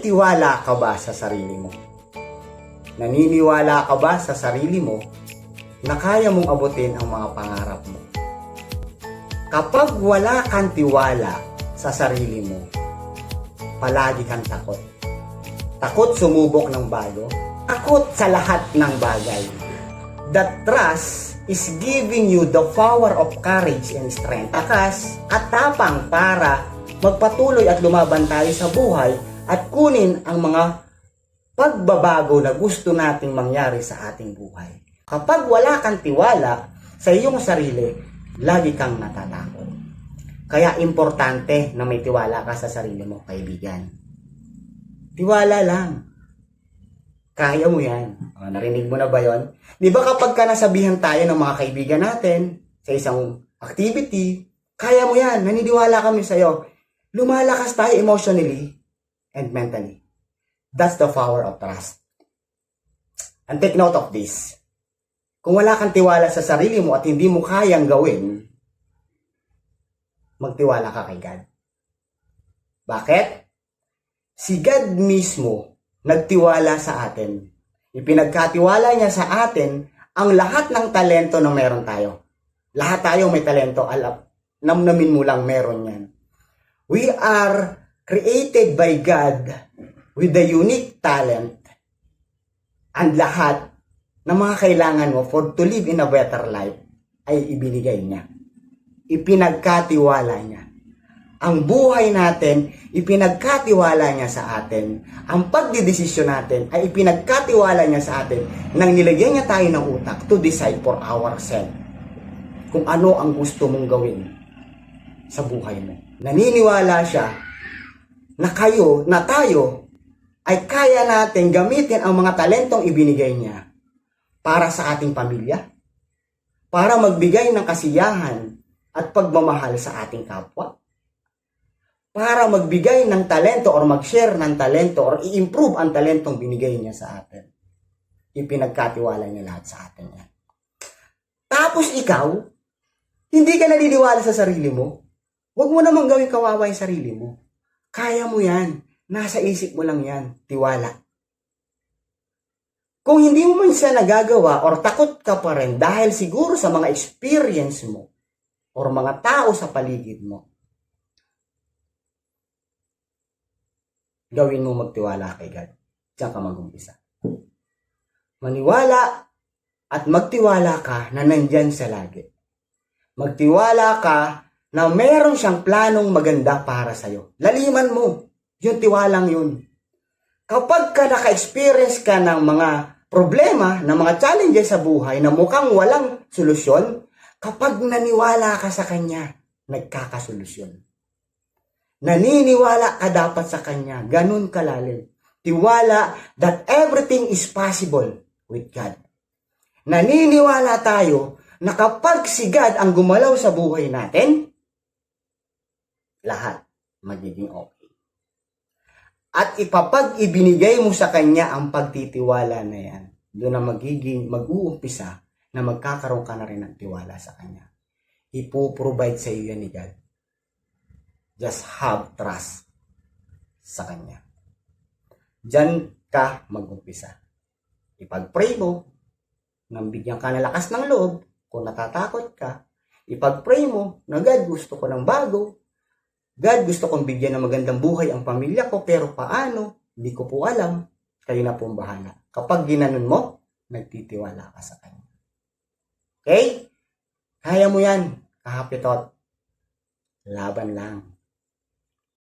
May tiwala ka ba sa sarili mo? Naniniwala ka ba sa sarili mo na kaya mong abutin ang mga pangarap mo? Kapag wala kang tiwala sa sarili mo, palagi kang takot. Takot sumubok ng bago. Takot sa lahat ng bagay. That trust is giving you the power of courage and strength. Akas at tapang para magpatuloy at lumaban tayo sa buhay at kunin ang mga pagbabago na gusto nating mangyari sa ating buhay. Kapag wala kang tiwala sa iyong sarili, lagi kang natatakot. Kaya importante na may tiwala ka sa sarili mo, kaibigan. Tiwala lang. Kaya mo yan. Ah, narinig mo na ba yon? Di ba kapag ka nasabihan tayo ng mga kaibigan natin sa isang activity, kaya mo yan, naniniwala kami sa'yo. Lumalakas tayo emotionally and mentally. That's the power of trust. And take note of this. Kung wala kang tiwala sa sarili mo at hindi mo kayang gawin, magtiwala ka kay God. Bakit? Si God mismo nagtiwala sa atin. Ipinagkatiwala niya sa atin ang lahat ng talento na meron tayo. Lahat tayo may talento. Alam, namnamin mo lang meron yan. We are created by God with the unique talent and lahat ng mga kailangan mo for to live in a better life ay ibinigay niya. Ipinagkatiwala niya. Ang buhay natin, ipinagkatiwala niya sa atin. Ang pagdidesisyon natin ay ipinagkatiwala niya sa atin nang nilagyan niya tayo ng utak to decide for ourselves kung ano ang gusto mong gawin sa buhay mo. Naniniwala siya na kayo, na tayo, ay kaya natin gamitin ang mga talentong ibinigay niya para sa ating pamilya, para magbigay ng kasiyahan at pagmamahal sa ating kapwa, para magbigay ng talento or mag-share ng talento or i-improve ang talentong binigay niya sa atin. Ipinagkatiwala niya lahat sa atin yan. Tapos ikaw, hindi ka naniniwala sa sarili mo, huwag mo namang gawin kawawa yung sarili mo. Kaya mo yan. Nasa isip mo lang yan. Tiwala. Kung hindi mo man siya nagagawa or takot ka pa rin dahil siguro sa mga experience mo or mga tao sa paligid mo, gawin mo magtiwala kay God. Diyan ka mag-umpisa. Maniwala at magtiwala ka na nandyan sa lagi. Magtiwala ka na meron siyang planong maganda para sa'yo. Laliman mo. Yung tiwalang yun. Kapag ka naka-experience ka ng mga problema, ng mga challenges sa buhay na mukhang walang solusyon, kapag naniwala ka sa Kanya, nagkakasolusyon. Naniniwala ka dapat sa Kanya. Ganun kalalim. Tiwala that everything is possible with God. Naniniwala tayo na kapag si God ang gumalaw sa buhay natin, lahat magiging okay. At ipapag ibinigay mo sa Kanya ang pagtitiwala na yan, doon na magiging, mag-uumpisa na magkakaroon ka na rin ng tiwala sa Kanya. Ipoprovide sa iyo yan ni God. Just have trust sa Kanya. Diyan ka mag-umpisa. Ipag-pray mo, nang bigyan ka ng lakas ng loob, kung natatakot ka, ipag-pray mo na God, gusto ko ng bago. God, gusto kong bigyan ng magandang buhay ang pamilya ko, pero paano? Hindi ko po alam. Kayo na pong bahala. Kapag ginanon mo, nagtitiwala ka sa Kanya. Okay? Kaya mo yan, kahapitot. Laban lang.